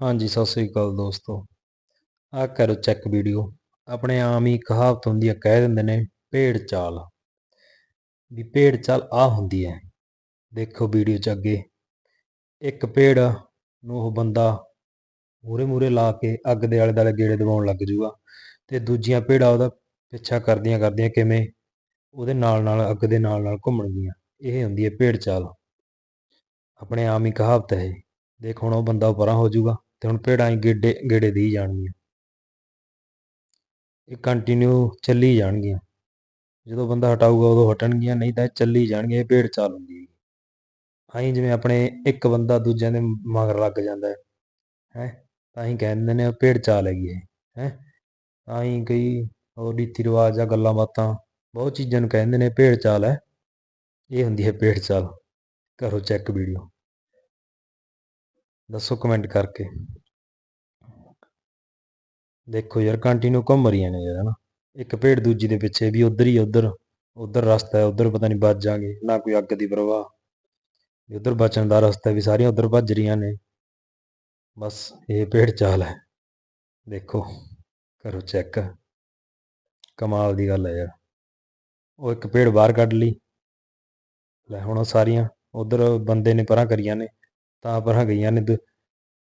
ਹਾਂਜੀ, ਸਤਿ ਸ੍ਰੀ ਅਕਾਲ ਦੋਸਤੋ। ਆ ਕਰੋ ਚੈੱਕ ਵੀਡੀਓ ਆਪਣੇ ਆਮ ਹੀ ਕਹਾਵਤ ਹੁੰਦੀ ਹੈ ਕਹਿ ਦਿੰਦੇ ਨੇ ਭੇੜ ਚਾਲ। ਵੀ ਭੇੜ ਚਾਲ ਆ ਹੁੰਦੀ ਹੈ। ਦੇਖੋ ਵੀਡੀਓ ਚ ਅੱਗੇ। ਇੱਕ ਭੇੜ ਨੂੰ ਉਹ ਬੰਦਾ ਮੂਰੇ ਮੂਰੇ ਲਾ ਕੇ ਅੱਗ ਦੇ ਆਲੇ ਦੁਆਲੇ ਗੇੜੇ ਦਵਾਉਣ ਲੱਗ ਜੂਗਾ ਤੇ ਦੂਜੀਆਂ ਭੇੜਾਂ ਉਹਦਾ ਪਿੱਛਾ ਕਰਦੀਆਂ ਕਰਦੀਆਂ ਕਿਵੇਂ? ਉਹਦੇ ਨਾਲ ਨਾਲ ਅੱਗ ਦੇ ਨਾਲ ਨਾਲ ਘੁੰਮਣਗੀਆਂ। ਇਹ ਹੁੰਦੀ ਹੈ ਭੇੜ ਚਾਲ। ਆਪਣੇ ਆਮ ਹੀ ਕਹਾਵਤ ਹੈ ਇਹ। ਦੇਖ ਹੁਣ ਉਹ ਬੰਦਾ ਪਰਾਂ ਹੋ ਜਾਊਗਾ ਤੇ ਹੁਣ ਭੇਡਾਂ ਹੀ ਗੇੜੇ ਗੇੜੇ ਦੀ ਜਾਣਗੀਆਂ। ਇਹ ਕੰਟੀਨਿਊ ਚੱਲੀ ਜਾਣਗੀਆਂ। ਜਦੋਂ ਬੰਦਾ ਹਟਾਊਗਾ ਉਦੋਂ ਹਟਣਗੀਆਂ, ਨਹੀਂ ਤਾਂ ਚੱਲੀ ਜਾਣਗੀਆਂ, ਇਹ ਭੇਡ ਚਾਲ ਹੁੰਦੀ ਹੈ ਆਈ ਜਿਵੇਂ ਆਪਣੇ ਇੱਕ ਬੰਦਾ ਦੂਜਿਆਂ ਦੇ ਮਗਰ ਲੱਗ ਜਾਂਦਾ ਹੈ ਹੈ? ਤਾਂ ਹੀ ਕਹਿੰਦੇ ਨੇ ਭੇਡ ਚਾਲ ਹੈਗੀ ਇਹ, ਹੈ? ਤਾਂ ਹੀ ਕਈ ਹੋਰ ਰੀਤੀ ਰਿਵਾਜ ਜਾਂ ਗੱਲਾਂ ਬਾਤਾਂ, ਬਹੁਤ ਚੀਜ਼ਾਂ ਨੂੰ ਕਹਿੰਦੇ ਨੇ ਭੇਡ ਚਾਲ ਹੈ। ਇਹ ਹੁੰਦੀ ਹੈ ਭੇਡ ਚਾਲ। ਕਰੋ ਚੈੱਕ ਵੀਡੀਓ ਦੱਸੋ ਕਮੈਂਟ ਕਰਕੇ। ਦੇਖੋ ਯਾਰ ਕੰਟੀਨਿਊ ਘੁੰਮ ਰਹੀਆਂ ਨੇ ਯਾਰ, ਹਨਾ। ਇੱਕ ਭੇਡ ਦੂਜੀ ਦੇ ਪਿੱਛੇ ਵੀ ਉਧਰ ਹੀ ਉਧਰ। ਉਧਰ ਰਸਤਾ ਹੈ, ਉਧਰ ਪਤਾ ਨਹੀਂ ਬਚ ਜਾਾਂਗੇ ਨਾ ਕੋਈ ਅੱਗ ਦੀ ਪਰਵਾਹ। ਵੀ ਉਧਰ ਬਚਣ ਦਾ ਰਸਤਾ ਵੀ ਸਾਰੀਆਂ ਉਧਰ ਭੱਜ ਰਹੀਆਂ ਨੇ। ਬਸ ਇਹ ਭੇਡ ਚਾਲ ਹੈ। ਦੇਖੋ, ਕਰੋ ਚੈੱਕ ਕਮਾਲ ਦੀ ਗੱਲ ਹੈ ਯਾਰ। ਉਹ ਇੱਕ ਭੇਡ ਬਾਹਰ ਕੱਢ ਲਈ। ਲੈ ਹੁਣ ਉਹ ਸਾਰੀਆਂ, ਉਧਰ ਬੰਦੇ ਨੇ ਪਰਾਂ ਕਰੀਆਂ ਨੇ। ਤਾਂ ਪਰ ਗਈਆਂ ਨੇ